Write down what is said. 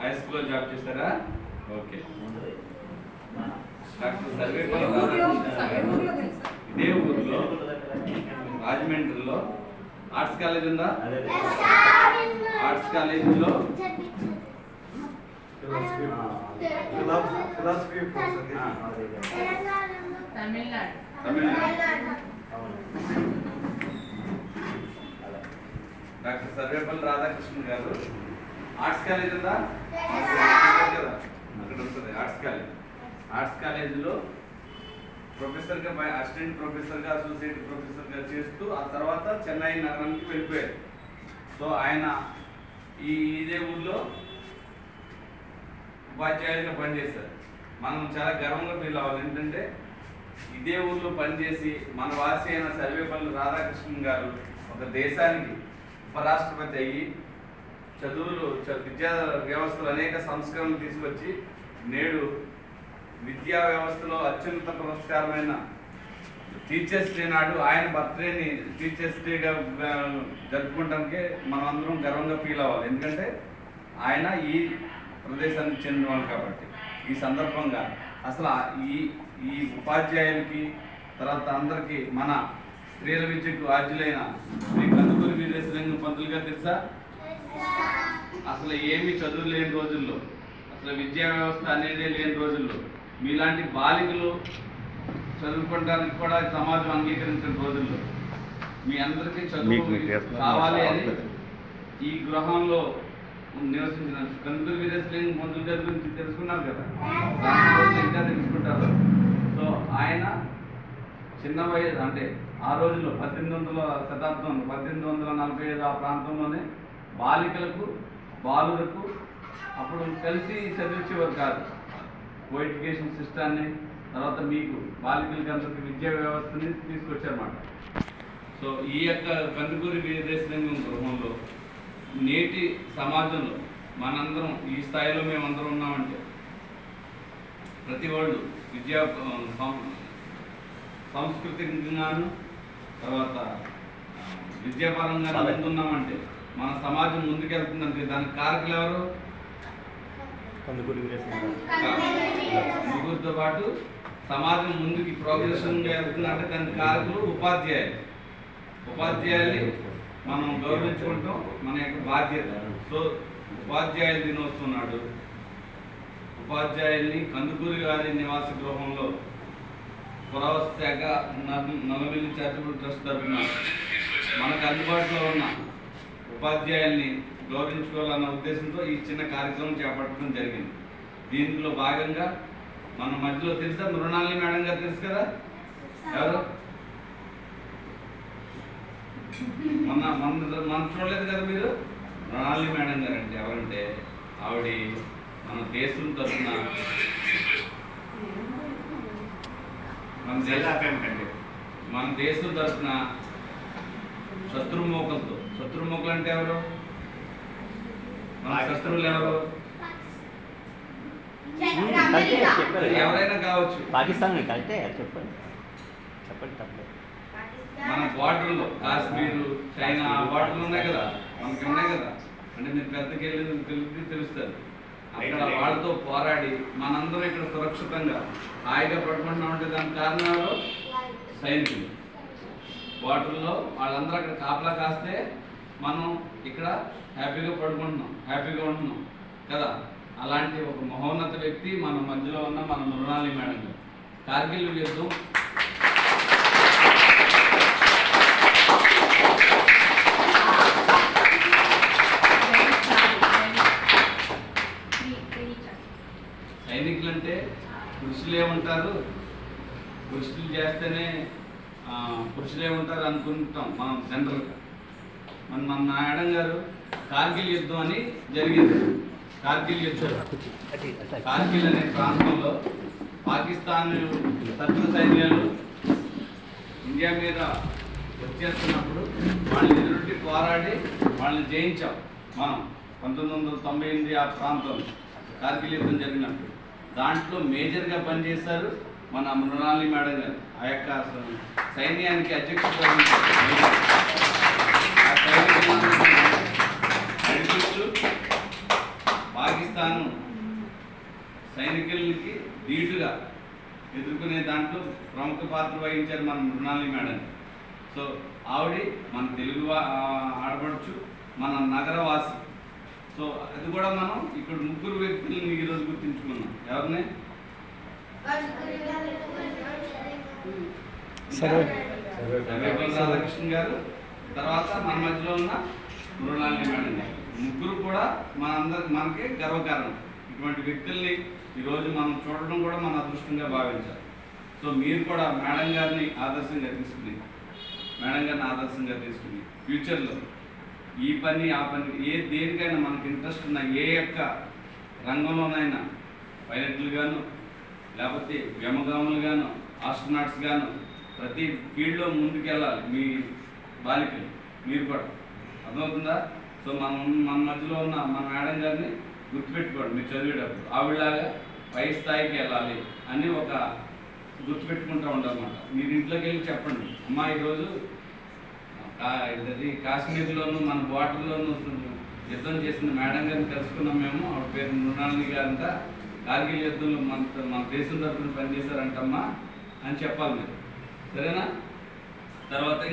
High స్కూల్లో job చేస్తారా? Okay doctor Sarvepalli ఇదే ఊర్లో రాజమండ్రిలో ఆర్ట్స్ కాలేజ్ ఉందా? ఆర్ట్స్ కాలేజీలో ఫిలాసఫీ తమిళనాడు. తమిళనాడు. డాక్టర్ సర్వేపల్లి రాధాకృష్ణ గారు. ఆర్ట్స్ కాలేజ్ ఉందా? కదా అక్కడ ఉంటుంది ఆర్ట్స్ కాలేజ్ ఆర్ట్స్ కాలేజీలో ప్రొఫెసర్గా అసిస్టెంట్ ప్రొఫెసర్గా అసోసియేట్ ప్రొఫెసర్గా చేస్తూ ఆ తర్వాత చెన్నై నగరానికి వెళ్ళిపోయారు. సో ఆయన ఈ ఇదే ఊళ్ళో ఉపాధ్యాయులుగా పనిచేశారు. మనం చాలా గర్వంగా ఫీల్ అవ్వాలి. ఏంటంటే ఇదే ఊళ్ళో పనిచేసి మన వాసి అయిన సర్వేపల్లి రాధాకృష్ణన్ గారు ఒక దేశానికి ఉపరాష్ట్రపతి అయ్యి చదువులు చ- విద్యా వ్యవస్థలు అనేక సంస్కరణలు తీసుకొచ్చి నేడు విద్యా వ్యవస్థలో అత్యున్నత పురస్కారమైన టీచర్స్ డే నాడు ఆయన బర్త్డేని టీచర్స్ డేగా ఆ, జరుపుకోవడానికి గర్వంగా ఫీల్ అవ్వాలి. ఎందుకంటే ఆయన ఈ ప్రదేశానికి చెందినవాళ్ళు కాబట్టి. ఈ సందర్భంగా అసలు ఈ ఈ ఉపాధ్యాయులకి తర్వాత అందరికీ మన స్త్రీల విద్యకు ఆర్జులైన శ్రీ కందుకూరి వీరేశలింగం పంతులు గారు తెలుసా? అసలు ఏమి చదువు లేని రోజుల్లో అసలు విద్యా వ్యవస్థ అనేది లేని రోజుల్లో మీలాంటి బాలికలు చదువుకోవడానికి కూడా సమాజం అంగీకరించిన రోజుల్లో మీ అందరికీ చదువు కావాలి అని ఈ గృహంలో నివసించిన వీరేశలింగం పంతులు గారి గురించి తెలుసుకున్నారు కదా? ఇంకా తెలుసుకుంటారు. సో ఆయన చిన్న వయసు అంటే ఆ రోజుల్లో పద్దెనిమిది వందల శతాబ్దం పద్దెనిమిది వందల నలభై ఐదు ఆ ప్రాంతంలోనే బాలికలకు బాలులకు అప్పుడు కలిసి చదివించేవారు కాదు. కో ఎడ్యుకేషన్ సిస్టాన్ని తర్వాత మీకు బాలికలకి అందరికి విద్యా వ్యవస్థని తీసుకొచ్చారన్నమాట. సో ఈ యొక్క కందుకూరి వీరేశలింగం గృహంలో నేటి సమాజంలో మనందరం ఈ స్థాయిలో మేమందరం ఉన్నామంటే ప్రతి వాళ్ళు విద్యా సాంస్కృతికంగాను తర్వాత విద్యాపరంగా ముందున్నామంటే మన సమాజం ముందుకెళ్తుందంటే దానికి కారకులు ఎవరు? ముగ్గురితో పాటు సమాజం ముందుకి ప్రోగ్రెషన్గా వెళ్తుందంటే దానికి కారకులు ఉపాధ్యాయులు. ఉపాధ్యాయుల్ని మనం గౌరవించుకుంటాం మన యొక్క బాధ్యత. సో ఉపాధ్యాయుల దినోత్సవం నాడు ఉపాధ్యాయుల్ని కందుకూరి గారి నివాస గృహంలో పురావస్తు శాఖ నల్- నల్లవెల్లి చారిటబుల్ ట్రస్ట్ తరఫున మనకు అందుబాటులో ఉన్న ఉపాధ్యాయుల్ని గౌరవించుకోవాలన్న ఉద్దేశంతో ఈ చిన్న కార్యక్రమం చేపట్టడం జరిగింది. దీంట్లో భాగంగా మన మధ్యలో తెలుసా? మృణాలి మేడం గారు తెలుసు కదా? ఎవరు? మొన్న మన మనం చూడలేదు కదా మీరు? మృణాలి మేడం గారు అంటే ఎవరంటే ఆవిడ మన దేశం తరఫున మన దేశం తరఫున శత్రుమోకలతో శత్రుమోకలు అంటే ఎవరు? మన శత్రువులు ఎవరు? ఎవరైనా కావచ్చు. పాకిస్తాన్ కరెక్టే చెప్పండి. చెప్పండి తప్పలేదు మన బార్డర్లో కాశ్మీరు చైనా ఆ బార్డర్లు ఉన్నాయి కదా. మనకి ఉన్నాయి కదా. అంటే మీరు పెద్దకి వెళ్ళి తెలిసి తెలుస్తారు. అక్కడ వాళ్ళతో పోరాడి మనందరం ఇక్కడ సురక్షితంగా హాయిగా పడుకుంటున్నాం అంటే దానికి కారణం ఎవరు? సైనికులు. వాటిల్లో వాళ్ళందరూ అక్కడ కాపలా కాస్తే మనం ఇక్కడ హ్యాపీగా పడుకుంటున్నాం హ్యాపీగా ఉంటున్నాం కదా? అలాంటి ఒక మహోన్నత వ్యక్తి మన మధ్యలో ఉన్న మన మృణాలి మేడం గారు. కార్గిల్ యుద్ధం సైనికులు అంటే పురుషులే ఉంటారు పురుషులు చేస్తేనే పురుషులే ఉంటారు అనుకుంటాం మనం జనరల్గా మన మన నాయడం గారు కార్గిల్ యుద్ధం అని జరిగింది. కార్గిల్ యుద్ధం. కార్గిల్ అనే ప్రాంతంలో పాకిస్తాన్ శత్రు సైన్యాలు ఇండియా మీద వచ్చేస్తున్నప్పుడు వాళ్ళని ఎదురుండి పోరాడి వాళ్ళని జయించాం మనం. పంతొమ్మిది వందల తొంభై ఎనిమిది ఆ ప్రాంతంలో కార్గిల్ యుద్ధం జరిగినప్పుడు. దాంట్లో మేజర్గా పనిచేశారు మన మృణాలి మేడం గారు ఆ యొక్క సైన్యానికి అధ్యక్షుడు ఆ నడిపిస్తూ పాకిస్తాన్ సైనికులకి ధీటుగా ఎదుర్కొనే దాంట్లో ప్రముఖ పాత్ర వహించారు మన మృణాలి మేడం. సో ఆవిడ మన తెలుగు వా- ఆడపడుచు మన నగరవాసి. సో అది కూడా మనం ఇక్కడ ముగ్గురు వ్యక్తులను ఈరోజు గుర్తించుకున్నాం. ఎవరిని? సరే. రాధాకృష్ణ గారు తర్వాత మన మధ్యలో ఉన్న మృణాలని మేడం గారు. ముగ్గురు కూడా మన అందరి మనకి గర్వకారణం ఇటువంటి వ్యక్తుల్ని ఈరోజు మనం చూడడం కూడా మన అదృష్టంగా భావించాలి సో మీరు కూడా మేడం గారిని ఆదర్శంగా తీసుకుని మేడం గారిని ఆదర్శంగా తీసుకుని ఫ్యూచర్లో ఈ పని ఆ పని ఏ దేనికైనా మనకి ఇంట్రెస్ట్ ఉన్న ఏ యొక్క రంగంలోనైనా పైలట్లు గాను లేకపోతే వ్యోమగాములు గాను ఆస్ట్రనాట్స్ గాను ప్రతి ఫీల్డ్లో ముందుకెళ్ళాలి మీ బాలికలు. మీరు కూడా. అర్థమవుతుందా? సో మనం మన మధ్యలో ఉన్న మన మేడం గారిని గుర్తుపెట్టుకోండి మీరు చదివేటప్పుడు. ఆవిడలాగా పై స్థాయికి వెళ్ళాలి అని ఒక గుర్తుపెట్టుకుంటూ ఉండమాట మీరు ఇంట్లోకి వెళ్ళి చెప్పండి. అమ్మ ఈరోజు కా- ఇది కాశ్మీర్లోనూ మన బార్డర్లోనూ యుద్ధం చేసిన మేడం గారిని కలుసుకున్నాం మేము. ఆవిడ పేరు మృణాలిని గారంతా కార్గిల్ యుద్ధంలో మన మన దేశం తరఫున పనిచేశారంటమ్మా అని చెప్పాలి మీరు. సరేనా? తర్వాత